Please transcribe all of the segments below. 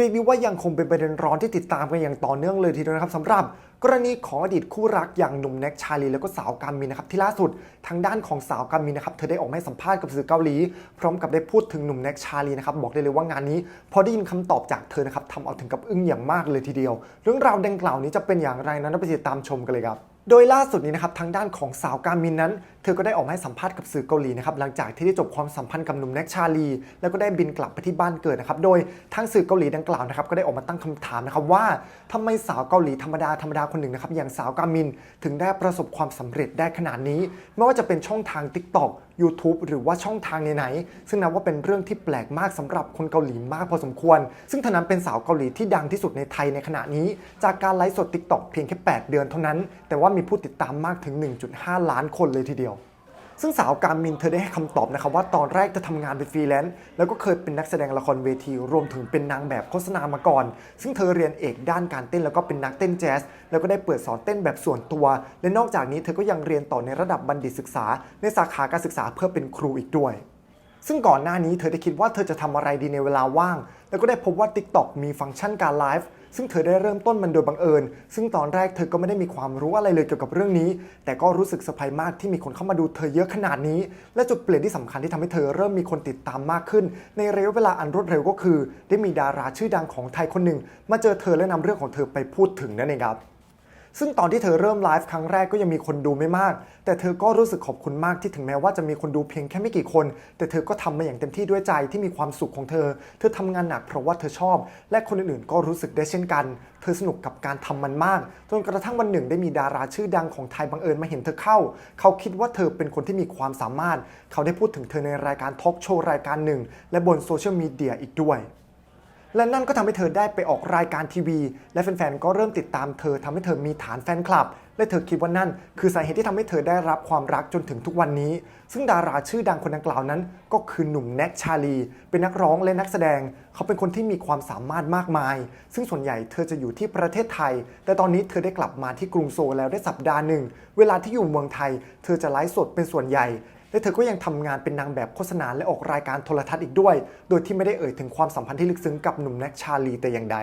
เรียกได้ว่ายังคงเป็นประเด็นร้อนที่ติดตามกันอย่างต่อเนื่องเลยทีเดียวนะครับสำหรับกรณีของอดีตคู่รักอย่างหนุ่มแน็กชาลีแล้วก็สาวกามินนะครับที่ล่าสุดทางด้านของสาวกามินนะครับเธอได้ออกมาสัมภาษณ์กับสื่อเกาหลี พร้อมกับได้พูดถึงหนุ่มแน็กชาลีนะครับบอกได้เลยว่างานนี้ พอได้ยินคำตอบจากเธอนะครับทำเอาถึงกับอึ้งอย่างมากเลยทีเดียว เรื่องราวดังกล่าวนี้จะเป็นอย่างไรนั้นไปติดตามชมกันเลยครับ โดยล่าสุดนี้นะครับทางด้านของสาวการมินนั้น เธอก็ได้ออกมาให้สัมภาษณ์กับสื่อเกาหลีนะครับหลังจากที่ได้จบความสัมพันธ์กับหนุ่มแน็กชาลี แล้วก็ได้บินกลับไปที่บ้านเกิดนะครับโดยทางสื่อเกาหลีดังกล่าวนะครับก็ได้ออกมาตั้งคำถามนะครับว่าทำไมสาวเกาหลีธรรมดาธรรมดาคนหนึ่งนะครับอย่างสาวการมิน ถึงได้ประสบความสำเร็จได้ขนาดนี้ ไม่ว่าจะเป็นช่องทาง TikTok YouTube หรือว่าช่องทางไหนๆซึ่งนับว่าเป็นเรื่องที่แปลกมากสำหรับคนเกาหลีมากพอสมควร ซึ่งเธอนั้นเป็นสาวเกาหลีที่ดังที่สุดในไทยในขณะนี้ จากการไลฟ์สด TikTok เพียงแค่ 8 เดือนเท่านั้น แต่ว่ามีผู้ติดตามมากถึง 1.5 ล้านคนเลยทีเดียว ซึ่งสาวการมินเธอได้ให้คำตอบนะครับว่าตอนแรกเธอทำงานเป็นฟรีแลนซ์แล้วก็เคยเป็นนักแสดงละครเวทีรวมถึงเป็นนางแบบโฆษณามาก่อน ซึ่งเธอเรียนเอกด้านการเต้นแล้วก็เป็นนักเต้นแจ๊สแล้วก็ได้เปิดสอนเต้นแบบส่วนตัว และนอกจากนี้เธอก็ยังเรียนต่อในระดับบัณฑิตศึกษา ในสาขาการศึกษาเพื่อเป็นครูอีกด้วยซึ่งก่อนหน้านี้เธอได้คิดว่าเธอจะทำอะไรดีในเวลาว่าง แล้วก็ได้พบว่า TikTok มีฟังก์ชันการไลฟ์ ซึ่งเธอได้เริ่มต้นมันโดยบังเอิญ ซึ่งตอนแรกเธอก็ไม่ได้มีความรู้อะไรเลยเกี่ยวกับเรื่องนี้ แต่ก็รู้สึกสะพรส์มากที่มีคนเข้ามาดูเธอเยอะขนาดนี้ และจุดเปลี่ยนที่สำคัญที่ทำให้เธอเริ่มมีคนติดตามมากขึ้น ในระยะเวลาอันรวดเร็วก็คือ ได้มีดาราชื่อดังของไทยคนหนึ่งมาเจอเธอและนำเรื่องของเธอไปพูดถึงนั่นเองครับ ซึ่งตอนที่เธอเริ่มไลฟ์ครั้งแรกก็ยังมีคนดูไม่มาก แต่เธอก็รู้สึกขอบคุณมากที่ถึงแม้ว่าจะมีคนดูเพียงแค่ไม่กี่คน แต่เธอก็ทำมาอย่างเต็มที่ด้วยใจที่มีความสุขของเธอ เธอทำงานหนักเพราะว่าเธอชอบ และคนอื่นๆก็รู้สึกได้เช่นกัน เธอสนุกกับการทำมันมาก จนกระทั่งวันหนึ่งได้มีดาราชื่อดังของไทยบังเอิญมาเห็นเธอเข้า เขาคิดว่าเธอเป็นคนที่มีความสามารถ เขาได้พูดถึงเธอในรายการทอล์กโชว์รายการหนึ่ง และบนโซเชียลมีเดียอีกด้วย และนั่นก็ทำให้เธอได้ไปออกรายการทีวี และแฟนๆ ก็เริ่มติดตามเธอทำให้เธอมีฐานแฟนคลับ และเธอคิดว่านั่น คือสาเหตุที่ทำให้เธอได้รับความรักจนถึงทุกวันนี้ ซึ่งดาราชื่อดังคนดังกล่าวนั้น ก็คือหนุ่มแน็กชาลี เป็นนักร้องและนักแสดง เขาเป็นคนที่มีความสามารถมากมาย ซึ่งส่วนใหญ่เธอจะอยู่ที่ประเทศไทย แต่ตอนนี้เธอได้กลับมาที่กรุงโซลแล้วได้สัปดาห์หนึ่ง เวลาที่อยู่เมืองไทย เธอจะไลฟ์สดเป็นส่วนใหญ่ และเธอก็ยังทำงานเป็นนางแบบโฆษณาและออกรายการโทรทัศน์อีกด้วย โดยที่ไม่ได้เอ่ยถึงความสัมพันธ์ที่ลึกซึ้งกับหนุ่มแน็กชาลีแต่อย่างใด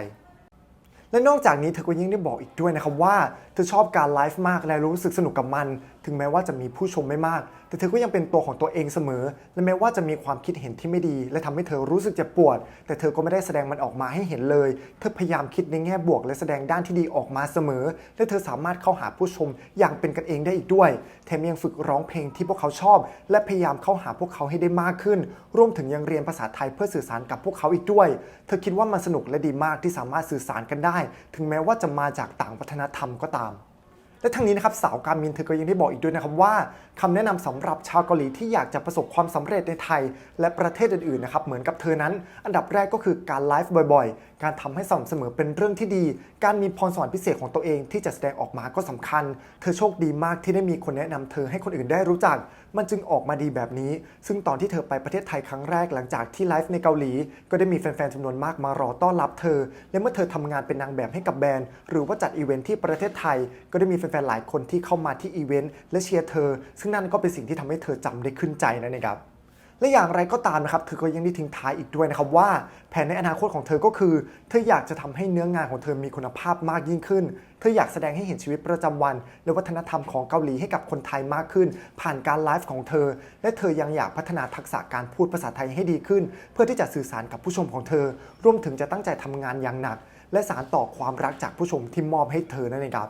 และนอกจากนี้เธอก็ยังได้บอกอีกด้วยนะครับว่า เธอชอบการไลฟ์มากและรู้สึกสนุกกับมัน ถึงแม้ว่าจะมีผู้ชมไม่มาก แต่เธอก็ยังเป็นตัวของตัวเองเสมอ และแม้ว่าจะมีความคิดเห็นที่ไม่ดี และทำให้เธอรู้สึกเจ็บปวด แต่เธอก็ไม่ได้แสดงมันออกมาให้เห็นเลย เธอพยายามคิดในแง่บวก และแสดงด้านที่ดีออกมาเสมอ และเธอสามารถเข้าหาผู้ชมอย่างเป็นกันเองได้อีกด้วย แถมยังฝึกร้องเพลงที่พวกเขาชอบ และพยายามเข้าหาพวกเขาให้ได้มากขึ้น รวมถึงยังเรียนภาษาไทยเพื่อสื่อสารกับพวกเขาอีกด้วย เธอคิดว่ามันสนุกและดีมากที่สามารถสื่อสารกันได้ ถึงแม้ว่าจะมาจากต่างวัฒนธรรมก็ตาม และทั้งนี้นะครับสาวการมินเธอก็ยังได้บอกอีกด้วยนะครับว่าคำแนะนำสำหรับชาวเกาหลีที่อยากจะประสบความสำเร็จในไทย และประเทศอื่นๆนะครับเหมือนกับเธอนั้น อันดับแรกก็คือการไลฟ์บ่อยๆ การทำให้สม่ำเสมอเป็นเรื่องที่ดี การมีพรสวรรค์พิเศษของตัวเองที่จะแสดงออกมาก็สำคัญ เธอโชคดีมากที่ได้มีคนแนะนำเธอให้คนอื่นได้รู้จัก มันจึงออกมาดีแบบนี้ ซึ่งตอนที่เธอไปประเทศไทยครั้งแรกหลังจากที่ไลฟ์ในเกาหลี ก็ได้มีแฟนๆจำนวนมากมารอต้อนรับเธอ และเมื่อเธอทำงานเป็นนางแบบให้กับแบรนด์ หรือว่าจัดอีเวนท์ที่ประเทศไทยก็ได้มีแฟนๆหลายคนที่เข้ามาที่อีเวนต์และเชียร์เธอ ซึ่งนั่นก็เป็นสิ่งที่ทำให้เธอจำได้ขึ้นใจนั่นเองครับและอย่างไรก็ตามนะครับ เธอก็ยังได้ทิ้งท้ายอีกด้วยนะครับว่าแผนในอนาคตของเธอก็คือ เธออยากจะทำให้เนื้องานของเธอมีคุณภาพมากยิ่งขึ้น เธออยากแสดงให้เห็นชีวิตประจำวัน และวัฒนธรรมของเกาหลีให้กับคนไทยมากขึ้น ผ่านการไลฟ์ของเธอ และเธอยังอยากพัฒนาทักษะการพูดภาษาไทยให้ดีขึ้น เพื่อที่จะสื่อสารกับผู้ชมของเธอ รวมถึงจะตั้งใจทำงานอย่างหนัก และสานต่อความรักจากผู้ชมที่มอบให้เธอนั่นเองครับ